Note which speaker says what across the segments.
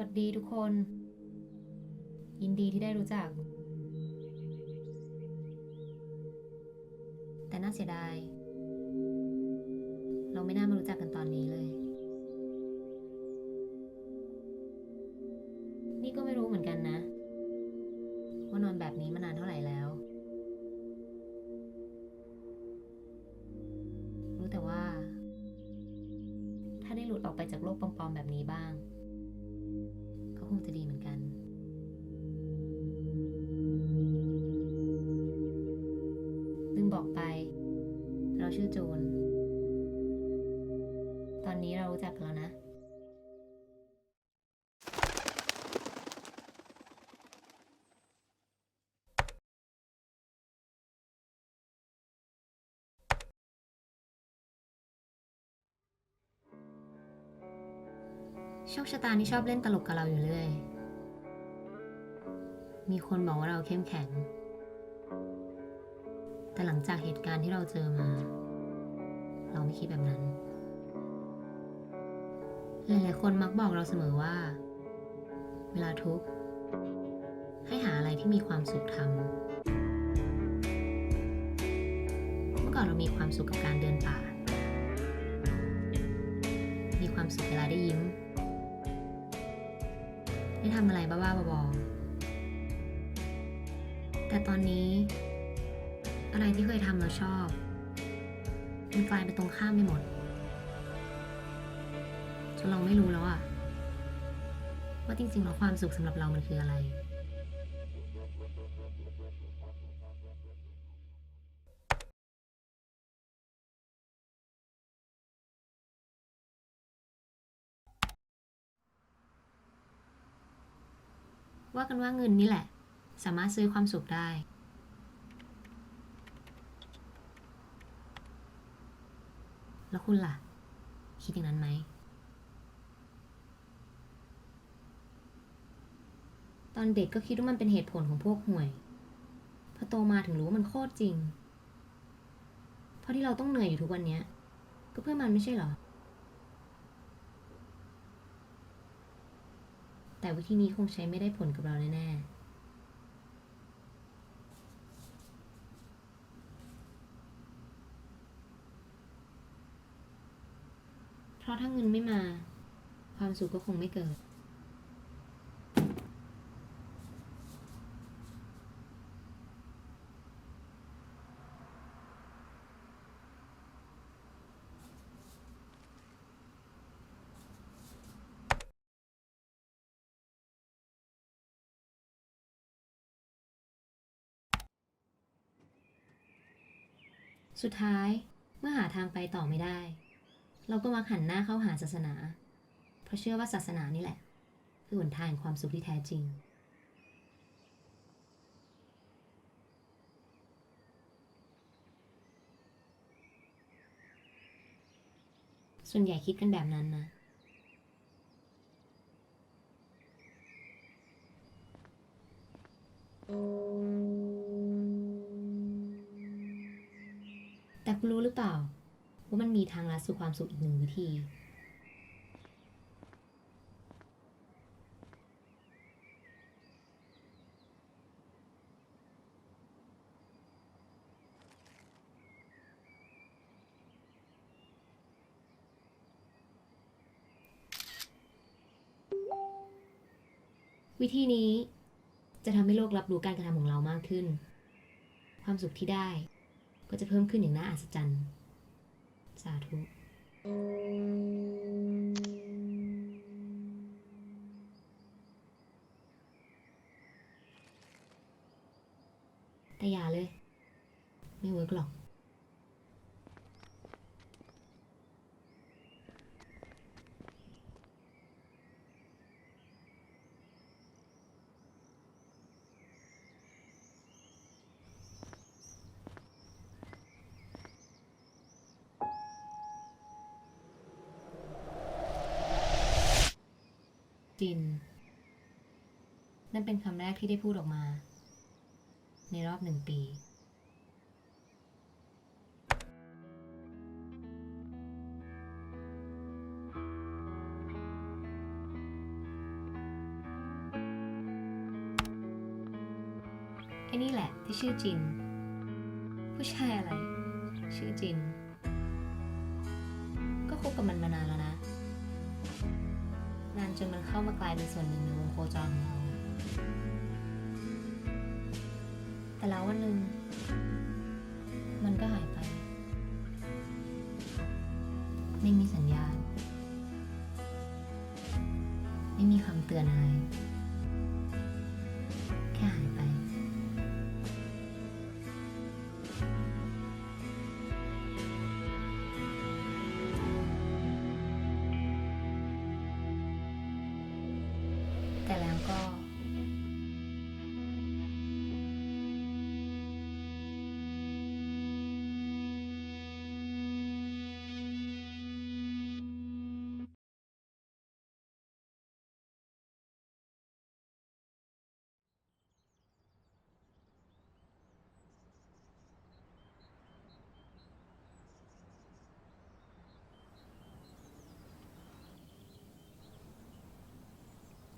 Speaker 1: วัสดีทุกคน ยินดีที่ได้รู้จัก แต่น่าเสียดาย เราไม่น่ามารู้จักกันตอนนี้เลย นี่ก็ไม่รู้เหมือนกันนะ ว่านอนแบบนี้มานานเท่าไหร่แล้ว รู้แต่ว่า ถ้าได้หลุดออกไปจากโลกปลอมๆแบบนี้บ้าง ก็ค โชคชะตานี่ชอบเล่นตลกกับเราอยู่เรื่อย มีคนบอกว่าเราเข้มแข็ง แต่หลังจากเหตุการณ์ที่เราเจอมา เราไม่คิดแบบนั้น หลายๆคนมักบอกเราเสมอว่า เวลาทุกข์ ให้หาอะไรที่มีความสุขทำ เมื่อก่อนเรามีความสุขกับการเดินป่า มีความสุขเวลาได้ยิ้ม ทำอะไรบ้าๆบอๆแต่ตอนนี้ อะไรที่เคยทำเราชอบ มันกลายเป็นตรงข้ามไปหมดจนเราไม่รู้แล้วอะว่าจริงๆแล้วความสุขสำหรับเรามันคืออะไร ว่ากันว่าเงินนี่แหละ สามารถซื้อความสุขได้ แล้วคุณล่ะ คิดอย่างนั้นไหม ตอนเด็กก็คิดว่ามันเป็นเหตุผลของพวกห่วย พอโตมาถึงรู้ว่ามันโคตรจริง เพราะที่เราต้องเหนื่อยอยู่ทุกวันนี้ก็เพื่อมันไม่ใช่หรอ แต่วิธีนี้คงใช้ไม่ได้ผลกับเราแน่ๆเพราะถ้าเงินไม่มา ความสุขก็คงไม่เกิด สุดท้ายเมื่อหาทางไปต่อไม่ได้ เราก็มักหันหน้าเข้าหาศาสนา เพราะเชื่อว่าศาสนานี่แหละ คือหนทางแห่งความสุขที่แท้จริง ส่วนใหญ่คิดกันแบบนั้นนะ รู้หรือเปล่า ว่ามันมีทางลัดสู่ความสุขอีกหนึ่งวิธี วิธีนี้จะทำให้โลกรับรู้การกระทำของเรามากขึ้น ความสุขที่ได้ ก็จะเพิ่มขึ้นอย่างน่าอัศจรรย์ สาธุแต่อย่าเลย ไม่เวิร์กหรอก จิน นั่นเป็นคำแรกที่ได้พูดออกมา ในรอบหนึ่งปี ไอ้นี่แหละที่ชื่อจิน ผู้ชายอะไร ชื่อจิน ก็คบกับมันมานานแล้วนะ จนมันเข้ามากลายเป็นส่วนหนึ่งในวงโคจรของเรา แต่แล้ววันหนึ่งมันก็หายไป ไม่มีสัญญาณ ไม่มีคำเตือนอะไร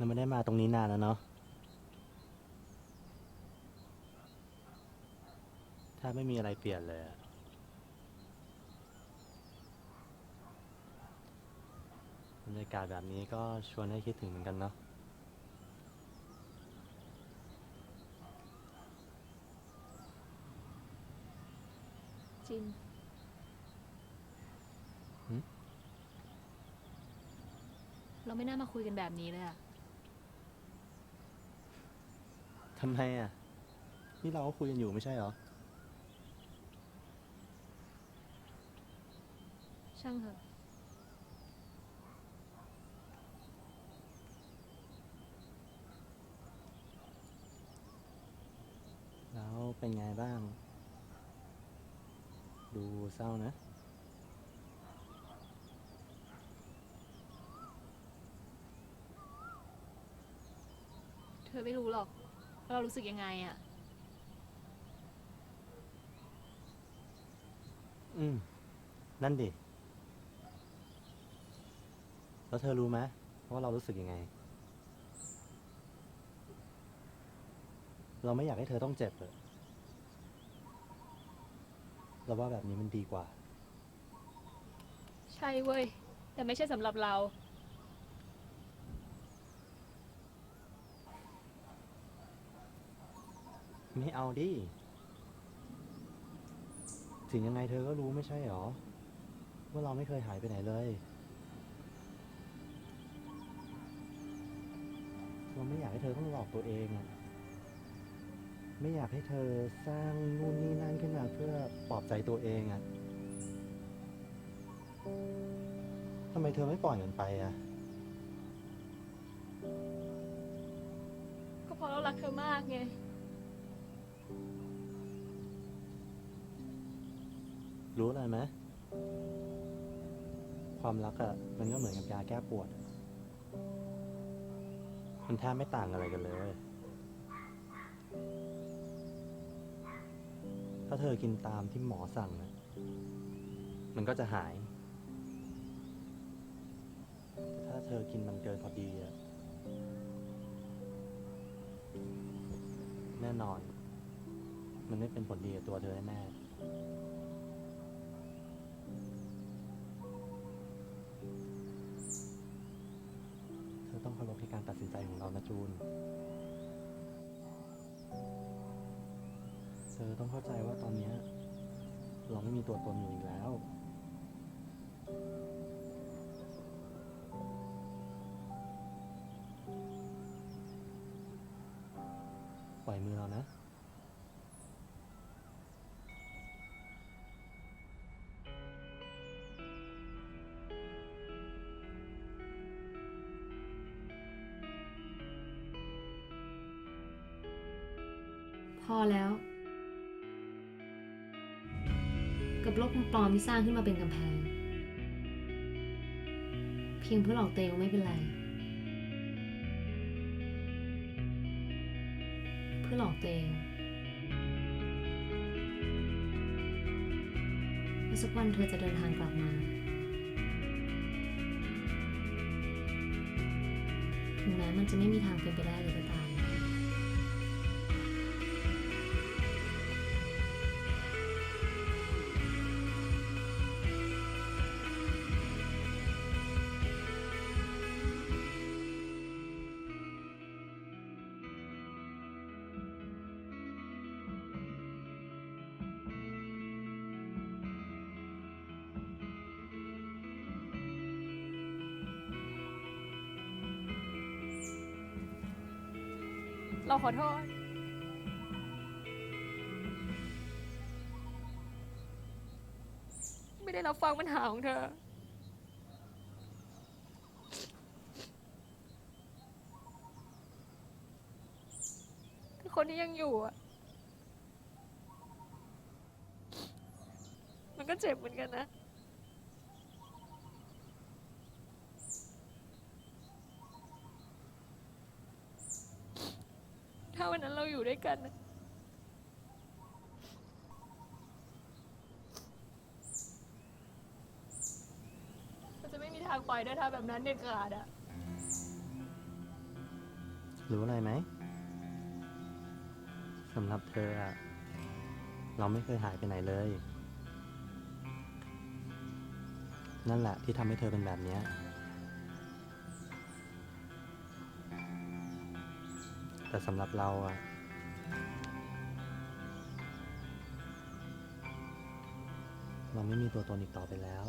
Speaker 2: เราไม่ได้มาตรงนี้นานแล้วเนาะ ถ้าไม่มีอะไรเปลี่ยนเลยอะบรรยากาศแบบนี้ก็ชวนให้คิดถึงเหมือนกันเนาะ
Speaker 3: จินเราไม่น่ามาคุยกันแบบนี้เลยอะ
Speaker 2: ทำไมอะนี่เราก็คุยกันอยู่ไม่ใช่เหรอ
Speaker 3: ช่างเถอะ
Speaker 2: แล้วเป็นไงบ้าง ดูเศร้านะ
Speaker 3: เธอไม่รู้หรอก ว่าเรารู้สึกยังไงอะ
Speaker 2: อืม นั่นดิ แล้วเธอรู้ไหมว่าเรารู้สึกยังไง เราไม่อยากให้เธอต้องเจ็บเลยเราว่าแบบนี้มันดีกว่า
Speaker 3: ใช่เว้ย แต่ไม่ใช่สำหรับเรา
Speaker 2: ไม่เอาดิ ถึงยังไงเธอก็รู้ไม่ใช่หรอ ว่าเราไม่เคยหายไปไหนเลย เราไม่อยากให้เธอต้องหลอกตัวเองอะไม่อยากให้เธอสร้างนู่นนี่นั่นขึ้นมาเพื่อปลอบใจตัวเองอะทำไมเธอไม่ปล่อยมันไปอะ
Speaker 3: ก็เพราะเรารักเธอมากไง
Speaker 2: รู้อะไรไหมความรักอะมันก็เหมือนกับยาแก้ปวด มันแทบไม่ต่างอะไรกันเลย ถ้าเธอกินตามที่หมอสั่งนะมันก็จะหายแต่ถ้าเธอกินมันเกินพอดีอะแน่นอน มันไม่เป็นผลดีกับตัวเธอแน่ๆ ต้องเคารพในการตัดสินใจของเรานะจูน เธอต้องเข้าใจว่าตอนนี้ เราไม่มีตัวตนอยู่อีกแล้ว ปล่อยมือเรานะ
Speaker 1: พอแล้ว กับโลกปลอมที่สร้างขึ้นมาเป็นกำแพง เพียงเพื่อหลอกตัวเองไม่เป็นไร เพื่อหลอกตัวเองว่าสักวันเธอจะเดินทางกลับมาถึงแม้มันจะไม่มีทางเป็นไปได้เลยก็ตาม
Speaker 3: เราขอโทษ ไม่ได้รับฟังปัญหาของเธอ คนที่ยังอยู่อะมันก็เจ็บเหมือนกันนะ ถ้าวั นนั้นเราอยู่ด้วยกันนะเราจะไม่มีทางไปได้ถ้าแบบนั้นเด็ดขาดอะ
Speaker 2: รู้อะไรไหมสำหรับเธออะเราไม่เคยหายไปไหนเลย นั่นแหละที่ทำให้เธอเป็นแบบเนี้ย แต่สำหรับเราอะเราไม่มีตัวตนอีกต่อไปแล้ว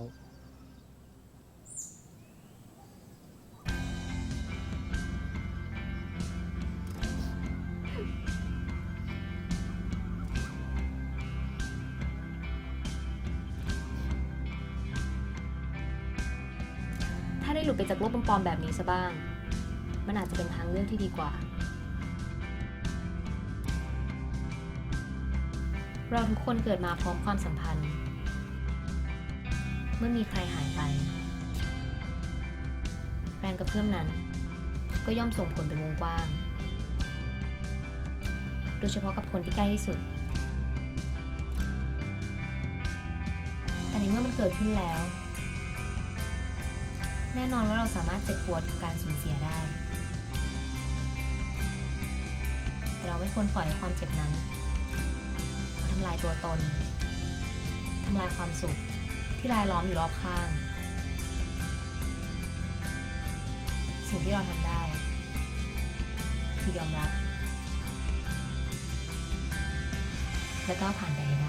Speaker 1: ถ้าได้หลุดไปจากโลกปลอมๆแบบนี้ซะบ้าง มันอาจจะเป็นทางเลือกที่ดีกว่า เราทุกคนเกิดมาพร้อมความสัมพันธ์ เมื่อมีใครหายไป แรงกระเพื่อมนั้น ก็ย่อมส่งผลเป็นวงกว้าง โดยเฉพาะกับคนที่ใกล้ที่สุด แต่ในเมื่อมันเกิดขึ้นแล้ว แน่นอนว่าเราสามารถเจ็บปวดกับการสูญเสียได้ แต่เราไม่ควรปล่อยความเจ็บนั้นำลายตัวตน ทำลายความสุขที่รายล้อมอยู่รอบข้าง สิ่งที่เราทำได้ คือยอมรับ และก้าวผ่านไป